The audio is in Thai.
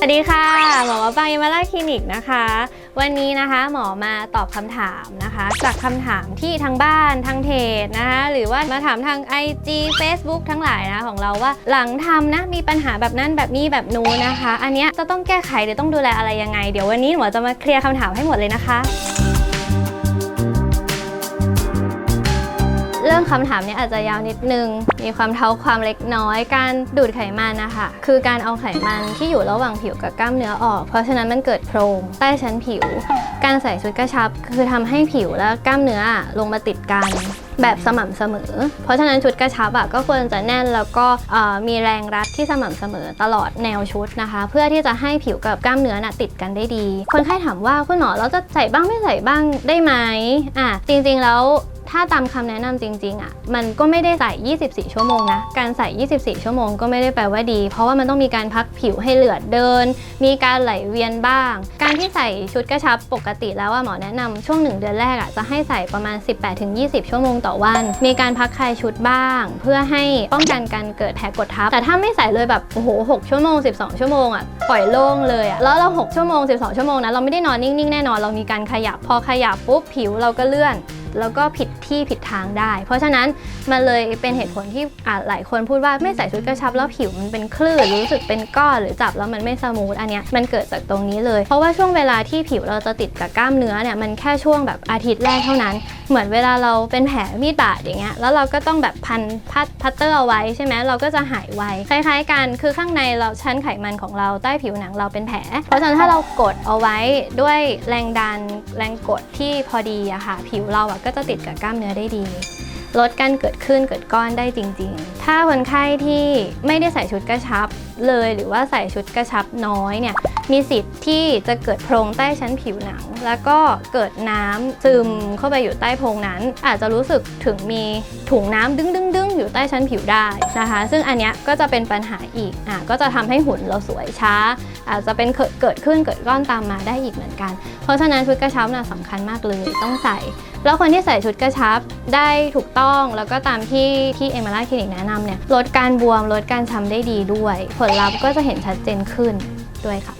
สวัสดีค่ะ หมอมาปางยมาราคลินิกนะคะ วันนี้นะคะหมอมาตอบคำถามนะคะ จากคำถามที่ทางบ้านทางเพจนะคะหรือว่ามาถามทาง IG Facebook ทั้งหลายนะของเราว่าหลังทำนะมีปัญหาแบบนั้นแบบนี้แบบนู้นนะคะ อันเนี้ยจะต้องแก้ไขหรือต้องดูแลอะไรยังไง เดี๋ยววันนี้หมอจะมาเคลียร์คำถามให้หมดเลยนะคะ เรื่องคำถามนี้อาจจะยาวนิดนึง มีความเท้าความเล็กน้อย การดูดไขมันนะคะ คือการเอาไขมันที่อยู่ระหว่างผิวกับกล้ามเนื้อออก เพราะฉะนั้นมันเกิดโพรงใต้ชั้นผิว การใส่ชุดกระชับ คือทำให้ผิวและกล้ามเนื้อลงมาติดกันแบบสม่ำเสมอ เพราะฉะนั้นชุดกระชับอะก็ควรจะแน่นแล้วก็มีแรงรัดที่สม่ำเสมอตลอดแนวชุดนะคะ เพื่อที่จะให้ผิวกับกล้ามเนื้อนะติดกันได้ดี คนไข้ถามว่าคุณหมอเราจะใส่บ้างไม่ใส่บ้างได้ไหมอะจริงๆแล้ว ถ้าตามคำแนะนำจริงๆอะมันก็ไม่ได้ใส่ 24 ชั่วโมงนะการใส่ 24 ชั่วโมงก็ไม่ได้แปลว่าดี เพราะว่ามันต้องมีการพักผิวให้เหลือดเดิน มีการไหลเวียนบ้าง การที่ใส่ชุดกระชับปกติแล้วว่าหมอแนะนำช่วง 1 เดือนแรกอะจะให้ใส่ประมาณ 18-20 ชั่วโมงต่อวัน มีการพักคลายชุดบ้าง เพื่อให้ป้องกันการเกิดแผลกดทับแต่ถ้าไม่ใส่เลยแบบโอ้โห6ชั่วโมง 12 ชั่วโมงอะปล่อยโล่งเลยอะแล้วเรา 6 ชั่วโมง 12 ชั่วโมงนะเราไม่ได้นอนนิ่งๆแน่นอนเรามีการขยับพอขยับปุ๊บผิวเราก็เลื่อน แล้วก็ผิดที่ผิดทางได้ เพราะฉะนั้นมันเลยเป็นเหตุผลที่อาจหลายคนพูดว่าไม่ใส่ชุดกระชับแล้วผิวมันเป็นคลื่นรู้สึกเป็นก้อนหรือจับแล้วมันไม่สมูทอันเนี้ยมันเกิดจากตรงนี้เลย เพราะว่าช่วงเวลาที่ผิวเราจะติดกับกล้ามเนื้อเนี่ยมันแค่ช่วงแบบอาทิตย์แรกเท่านั้น เหมือนเวลาเราเป็นแผลมีดบาดอย่างเงี้ยแล้วเราก็ต้องแบบพันพัดพัตเตอร์เอาไว้ใช่ไหมเราก็จะหายไวคล้ายๆกันคือข้างในเราชั้นไขมันของเราใต้ผิวหนังเราเป็นแผล เพราะฉะนั้นถ้าเรากดเอาไว้ด้วยแรงดันแรงกดที่พอดีอะค่ะผิวเราอะก็จะติดกับกล้ามเนื้อได้ดี ลดการเกิดขึ้นเกิดก้อนได้จริง ๆ ถ้าคนไข้ที่ไม่ได้ใส่ชุดกระชับเลยหรือว่าใส่ชุดกระชับน้อยเนี่ยมีสิทธิ์ที่จะเกิดโพรงใต้ชั้นผิวหนัง แล้วก็เกิดน้ำซึมเข้าไปอยู่ใต้โพรงนั้น อาจจะรู้สึกถึงมีถุงน้ำดึงดึงดึงๆอยู่ใต้ชั้นผิวได้นะคะ ซึ่งอันเนี้ยก็จะเป็นปัญหาอีกอะก็จะทำให้หุ่นเราสวยช้า อาจจะเป็นเกิดเกิดขึ้นเกิดก้อนตามมาได้อีกเหมือนกัน เพราะฉะนั้นชุดกระชับน่ะสำคัญมากเลยต้องใส่ แล้วคนที่ใส่ชุดกระชับได้ถูกต้องแล้วก็ตามที่ที่เอมาร่าคลินิกแนะนำเนี่ยลดการบวมลดการช้ำได้ดีด้วย ผลลัพธ์ก็จะเห็นชัดเจนขึ้นด้วยค่ะ